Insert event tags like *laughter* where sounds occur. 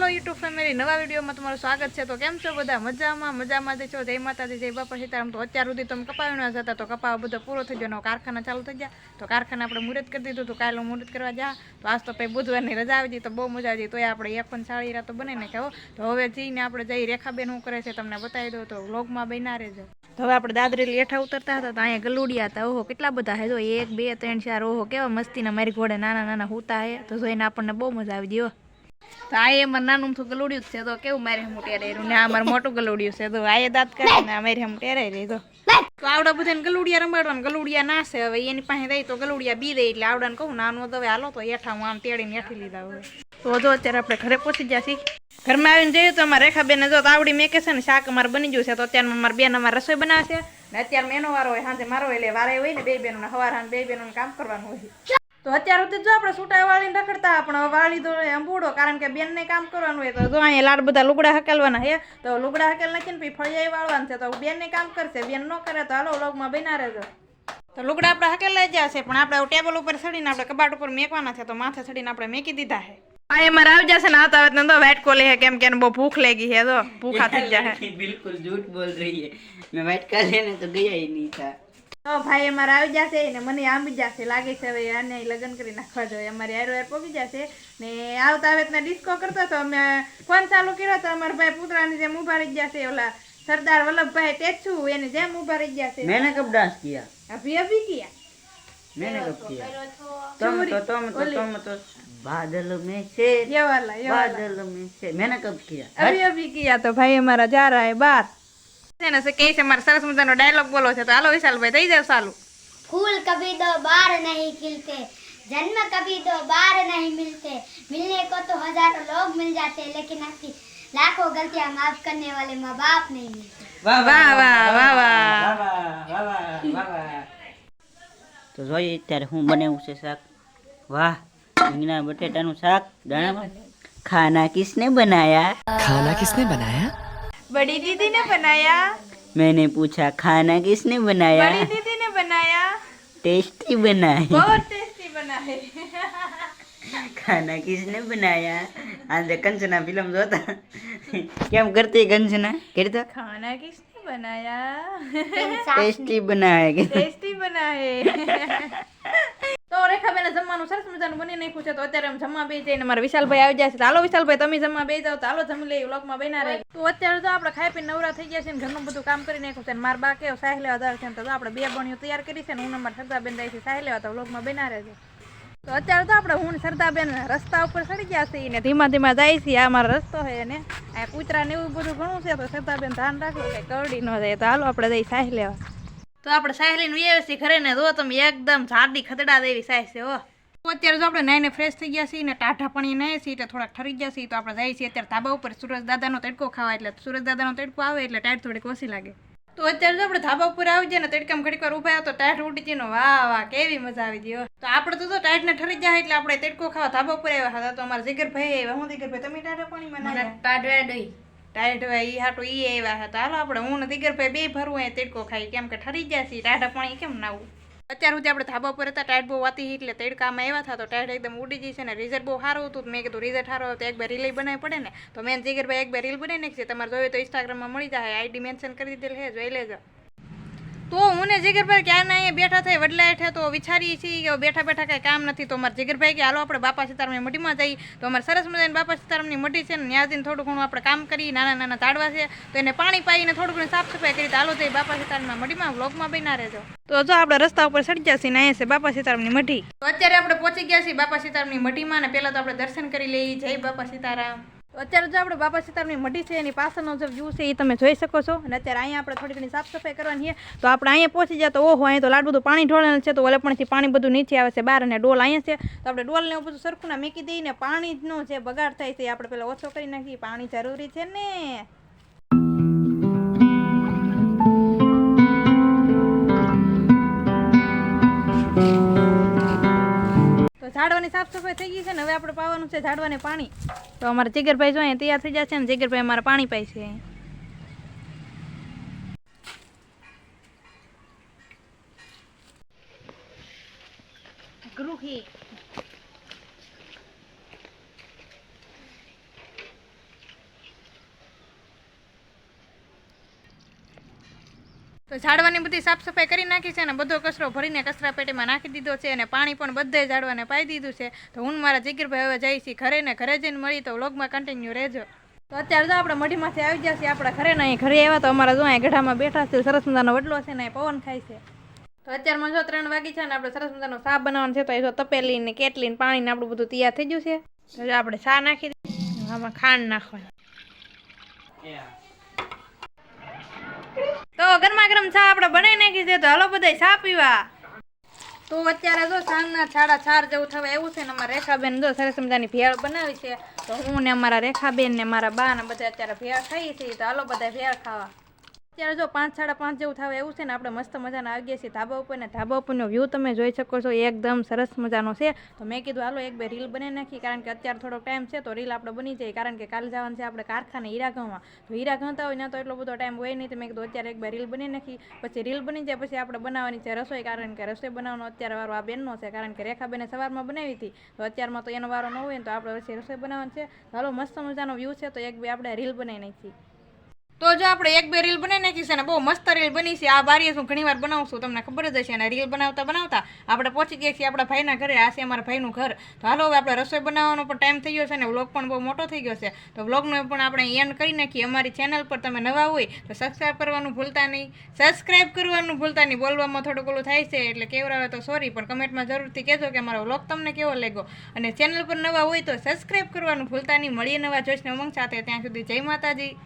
હાલો YouTube family, નવા વિડીયોમાં તમારું સ્વાગત છે. તો કેમ છો બધા? મજામાં મજામાં છો? જય માતાજી, જય બાપા સીતારામ. તો અત્યાર સુધી તમે કપાવીને જતા તો કપાવ બધો પૂરો થઈ ગયો કારખાના ચાલુ થઈ ગયા. તો કારખાના આપણે મુહૂર્ત કરી દીધું તો કાલે મુહૂર્ત કરવા જા. તો આજ તો પછી બુધવારની રજા આવી ગઈ, તો બહુ મજા આવી ગઈ. તોય આપણે એક પણ સાળી રાતો ને કહો તો હવે જઈને આપણે જઈ રેખાબેન શું કરે છે તમને બતાવી દો તો વ્લોગમાં બના રહેજો. તો હવે આપણે દાદરી લેઠા ઉતરતા હતા. તો અહીંયા ગલુડિયા હતા. ઓહો, કેટલા બધા હે જો એક, બે, ત્રણ, ચાર. ઓહો, કેવા મસ્તીના. મારી ઘોડે નાના નાના હોતા હે તો જોઈને આપણને બહુ મજા આવી ગઈ. તો એમાં નાનું ગલુડિયું જ છે. તો કેવું મારે હમ ટેરાઈ ને આ મારું મોટું ગલુડિયું છે. તો આ દાંત કરે ને આ મારે હમ ટેરાઈ રહી તો. આવડા બધાને ગલુડિયા રમાડવાનું. ગલુડિયા નાસે હવે, એની પાસે રહી તો ગલુડિયા બી દે એટલે આવડાને કહું, નાનું હવે હાલો તો હેઠા હું આમ તેડીને હેઠી લીધા હવે. તો જો અત્યારે આપણે ઘરે પહોંચી ગયા છીએ. ઘરમાં આવીને જઈએ તો અમારે રેખાબેન જો આવડી મેકે છે ને, શાક અમારે બની ગયું છે. તો અત્યારે અમારે બેન અમારે રસોઈ બનાવશે ને અત્યારે મેનો વારો હોય, સાંજે મારો એટલે વારે હોય ને, બે બેનો હવાર બે બેનો કામ કરવાનું હોય. તો અત્યાર સુધી જો આપણે સૂટા વાળીને રખડતા, પણ વાળી દો અંબુડો કારણ કે બેનને કામ કરવાનું હોય તો જો અહીંયા લાડ બધા લુગડા હકેલવાના હે તો લુગડા હકેલ નાખીને પછી ફળિયા વાળવાનું છે, તો બેનને કામ કરશે, બેન ન કરે તો હાલો વ્લોગમાં બના રહેજો. તો લુગડા આપણે હકેલાઈ ગયા છે, પણ આપણે ટેબલ ઉપર ચડીને આપણે કબાટ ઉપર મેકવાના છે, તો માથે ચડીને આપણે મેકી દીધા હે આ એમાં રાવ જશે ને આવતા આવે તો વાઇટ કોલી હે કેમ કે બહુ ભૂખ લાગી હે તો ભૂખા થઈ જાય *laughs* બિલકુલ જૂઠ બોલ રહી હે મેં વાઇટ કોલી ને તો ગયા નહીં થા. તો ભાઈ અમારે આવી જશે ને મને આંબી જશે લાગે છે હવે આને લગ્ન કરી નાખવા જોઈએ અમારી હારો હાર પોગી જશે ને આવતા આવે ને ડિસ્કો કરતો તો અમે ફોન ચાલુ કર્યો તો અમારા ભાઈ પુતળાની જેમ ઉભા રહી જશે ઓલા સરદાર વલ્લભભાઈ ટેચુ એની જેમ ઉભા રહી જશે मैंने कब डांस किया અભી અભી કિયા मैंने कब किया तुम तो तुम तो तुम तो बादल में से યવાલા યવાલા बादल में से मैंने कब किया અભી અભી કિયા તો ભાઈ અમારા જા રહા હે બાર છે ને કે છે મારે સરસ મજાનો ડાયલોગ બોલો છે તો હાલો વિશાલભાઈ થઈ જાવ સાલું. ફૂલ કભી દો બાર નહીં ખીલતે જન્મ કભી દો બાર નહીં મિલતે. મિલને કો તો હજારો લોગ મિલ જાતે લેકિન આપકી લાખો ગલતિયાં માફ કરને વાલે માં બાપ નહીં મિલતે. વાહ વાહ વાહ વાહ વાહ વાહ તો જોઈએ અત્યારે હું બનાવું છે શાક? વાહ રીંગણા બટેટાનું શાક દાણા ખાના કિસને બનાયા? ખાના કિસને બનાયા? बड़ी दीदी ने बनाया। मैंने पूछा खाना किसने बनाया? बड़ी दीदी ने बनाया। टेस्टी बना है बहुत टेस्टी बना है खाना किसने बनाया? आज कंचना फ़िल्म जो था क्या हम करते कंचना? करता खाना किसने बनाया? टेस्टी बना है टेस्टी बना है *laughs* રેખાબેન જમવાનું સરસ મજાનું બની નાખ્યું છે, તો અત્યારે જમવા બે જઈને મારા વિશાલભાઈ આવી જાય છે. હાલો વિશાલભાઈ, તમે જમવા બે જાઓ, તો હાલો જમી લઈએ, વ્લોગમાં બના રહે. તો અત્યારે તો આપણે ખાઈ પીને નવરા થઈ ગયા છે ને, ઘરનું બધું કામ કરી નાખ્યું છે ને, મારા બા કેવો સાહ લેવા છે તો આપણે બે બણીઓ તૈયાર કરી છે ને, હું નંબર સરદાબેન જાય છે સાહેલ તો વ્લોગમાં બના રહેશે તો અત્યારે તો આપણે હું સરદાબેન રસ્તા ઉપર ચડી ગયા છીએ ને, ધીમા ધીમા જાય છે આ મારો રસ્તો છે ને, આ કૂતરા ને એવું બધું ઘણું છે, તો સરદાબેન ધ્યાન રાખો કે કરડી ન જાય. તો હાલો આપણે જઈ સાહેલ લેવા. તો આપણે સાહેલીને વ્યવસ્થિત ઘરે ને જો તમે એકદમ જાડી ખતડા દેવી સાહેબ છે હો. અત્યારે જો આપણે નાઈને ફ્રેશ થઈ ગયા છીએ ને ટાઢા પાણી નાય છીએ એટલે થોડાક ઠરી ગયા છીએ તો આપણે જઈએ છીએ અત્યારે ધાબા ઉપર સુરજ દાદાનો તડકો ખાવા એટલે સુરજ દાદાનો તડકો આવે એટલે ટાઈટ થોડીક ઓછી લાગે. તો અત્યારે જો આપણે ધાબા ઉપર આવી જાય ને તડકામાં ઘડીક વાર ઊભા તો ટાઈટ ઉડી જઈને વાહ વાહ કેવી મજા આવી ગયો હો. તો આપણે તો જો ટાઈટ ને ઠરી જાય એટલે આપણે તડકો ખાવા ધાબા ઉપર આવ્યા હતા તો અમારા જીગરભાઈ આવ્યા. હું જીગરભાઈ તમે ટાઢા પાણીમાં ના ટાઈટ હોય, ઈ હાટું એ આવ્યા હતા. હાલો આપણે, હું ને દિગરભાઈ બે ભરવું એ તેડકો ખાઈ, કેમ કે ઠરી છીએ, ટાઢા પાણી કેમ નાવું અત્યાર સુધી આપણે ધાબા પર હતા ટાઈટ બહુ વાતી એટલે તેડકામાં એવા થતો ટાઈટ એકદમ ઉડી જઈ છે ને રિઝલ્ટ બહુ સારું હતું. મેં કીધું રિઝલ્ટ સારો હતો એક બે રીલ બનાવી પડે ને. તો મેં જીગરભાઈ એક બે રીલ બનાવી છે. તમારે જોઈએ તો ઇન્સ્ટાગ્રામમાં મળી જાય, આઈડી મેન્શન કરી દીધેલ છે, જોઈ લેજો. તો હું ને જીગરભાઈ ક્યારના અહીંયા બેઠા થઈ વડલા હેઠે તો વિચારીએ છીએ કે બેઠા બેઠા કાંઈ કામ નથી. તો અમારે જીગરભાઈ કે હાલો આપણે બાપા સીતારામની મઢીમાં જઈએ. તો અમારે સરસ મજાની બાપા સીતારામની મઢી છે ને ત્યાં જઈને થોડું ઘણું આપણે કામ કરી નાના નાના તાડવા છે. તો એને પાણી પાઈને થોડું ઘણું સાફ સફાઈ કરી તો હાલો જઈ બાપા સીતારામના મઢીમાં વ્લોગમાં બના રહેજો. તો જો આપણે રસ્તા ઉપર સડી ગયા છીએ ને અહીંયા છે બાપા સીતારામની મઢી. તો અત્યારે આપણે પહોંચી ગયા છીએ બાપા સીતારામની મઢીમાં ને પહેલાં તો આપણે દર્શન કરી લઈએ. જય બાપા સીતારામ. અત્યારે જો આપણે બાપા સીતારામની મઢી છે, એની પાછળનો જે વ્યૂ છે, એ તમે જોઈ શકો છો. અને અત્યારે અહીંયા આપણે થોડી ઘણી સાફ સફાઈ કરવાની છે. તો આપણે અહીંયા પહોંચી જાય તો ઓહો, અહીંયા તો લાડ બધું પાણી ઢોળેલું છે, તો ઓલે પણથી પાણી બધું નીચે આવે છે, બહાર અને ડોલ અહીંયા છે. તો આપણે ડોલને એવું બધું સરખું ના મૂકી દઈને પાણીનો જે બગાડ થાય છે, એ આપણે પેલા ઓછો કરી નાખીએ. પાણી જરૂરી છે ને. ઝાડવાની સાફ સફાઈ થઈ ગઈ છે ને, હવે આપણે પાવાનું છે ઝાડવાને પાણી. તો અમારા જીગરભાઈ જો અહીંયા તૈયાર થઈ છે ને, જીગરભાઈ અમારા પાણી પાય છે ગૃહી. તો ઝાડવાની બધી સાફ સફાઈ કરી નાખી છે અને બધો કચરો ભરીને કચરા પેટીમાં નાખી દીધો છે અને પાણી પણ બધે ઝાડવાને પાઈ દીધું છે. તો હું મારા જીગીરભાઈ હવે જઈ છીએ ઘરે ને ઘરે જઈને મળી તો વ્લોગમાં કન્ટિન્યુ રહેજો. તો અત્યારે તો આપણે મઢીમાંથી આવી છીએ, આપણા ઘરે ને અહીં ઘરે આવ્યા તો અમારા જો અહીં ગઢામાં બેઠા છે, સરસ મજાનો વડલો છે ને પવન ખાય છે. તો અત્યારમાં જો ત્રણ વાગી છે ને આપણે સરસ મજાનો ચા બનાવવાનો છે, તો એ જો તપેલી ને કેટલી ને પાણી ને આપણું બધું તૈયાર થઈ ગયું છે. આપણે શા નાખી દઈએ. આમાં ખાંડ નાખવાની. ગરમા ગરમ ચા આપણે બનાવી નાખી છે, તો હાલો બધા ચા પીવા. તો અત્યારે જો સાંજના સાડા ચાર જેવું થવા એવું છે ને અમારા રેખાબેન જો સરસ મજાની ભેળ બનાવી છે, તો હું ને અમારા રેખાબેન ને મારા બા ને બધા અત્યારે ભેળ ખાઈ છીએ, તો હાલો બધા ભેળ ખાવા. અત્યારે જો પાંચ, સાડા પાંચ જેવું થાય એવું છે ને, આપણે મસ્ત મજાના આવી ગયા છીએ ધાબા ઉપર ને ધાબા ઉપરનો વ્યૂ તમે જોઈ શકો છો, એકદમ સરસ મજાનો છે. તો મેં કીધું, હાલો, એક બે રીલ બની નાખી કારણ કે અત્યારે થોડો ટાઈમ છે, તો રીલ આપણે બની જાય, કારણ કે કાલે જવાનું છે આપણે કારખાને હીરાગાંવમાં તો હીરા ગણતા હોય ને તો એટલો બધો ટાઈમ હોય નહીં. તો મેં કીધું, અત્યારે એક બે રીલ બની નાખી. પછી રીલ બની જાય, પછી આપણે બનાવવાની છે રસોઈ, કારણ કે રસોઈ બનાવવાનો અત્યારે વારો આ બેનનો છે, કારણ કે રેખાબેને સવારમાં બનાવી હતી. તો અત્યારમાં તો એનો વારો ન હોય ને, તો આપણે પછી રસોઈ બનાવવાની છે. હાલો, મસ્ત મજાનો વ્યૂ છે, તો એક બે આપણે રીલ બનાવી નાખી તો જો આપણે એક બે રીલ બનાવી નાખી છે ને બહુ મસ્ત રીલ બની છે. આ બારીએ વાર બનાવું છું તમને ખબર જ હશે. અને રીલ બનાવતા બનાવતા આપણે પહોંચી ગયા છીએ આપણા ભાઈના ઘરે. આ છે અમારા ભાઈનું ઘર. તો હાલો હવે આપણે રસોઈ બનાવવાનો પણ ટાઈમ થઈ ગયો છે ને વ્લોગ પણ બહુ મોટો થઈ ગયો છે. તો વ્લોગનો પણ આપણે એન્ડ કરી નાખીએ. અમારી ચેનલ પર તમે નવા હોય તો સબસ્ક્રાઈબ કરવાનું ભૂલતા નહીં. સબસ્ક્રાઈબ કરવાનું ભૂલતા નહીં. બોલવામાં થોડું ઓલું થાય છે એટલે કેવરાવે તો સોરી પણ કમેન્ટમાં જરૂરથી કહેજો કે અમારો વ્લોગ તમને કેવો લાગ્યો. અને ચેનલ પર નવા હોય તો સબસ્ક્રાઈબ કરવાનું ભૂલતા નહીં. મળીએ નવા જોશને ઉમંગ સાથે. ત્યાં સુધી જય માતાજી.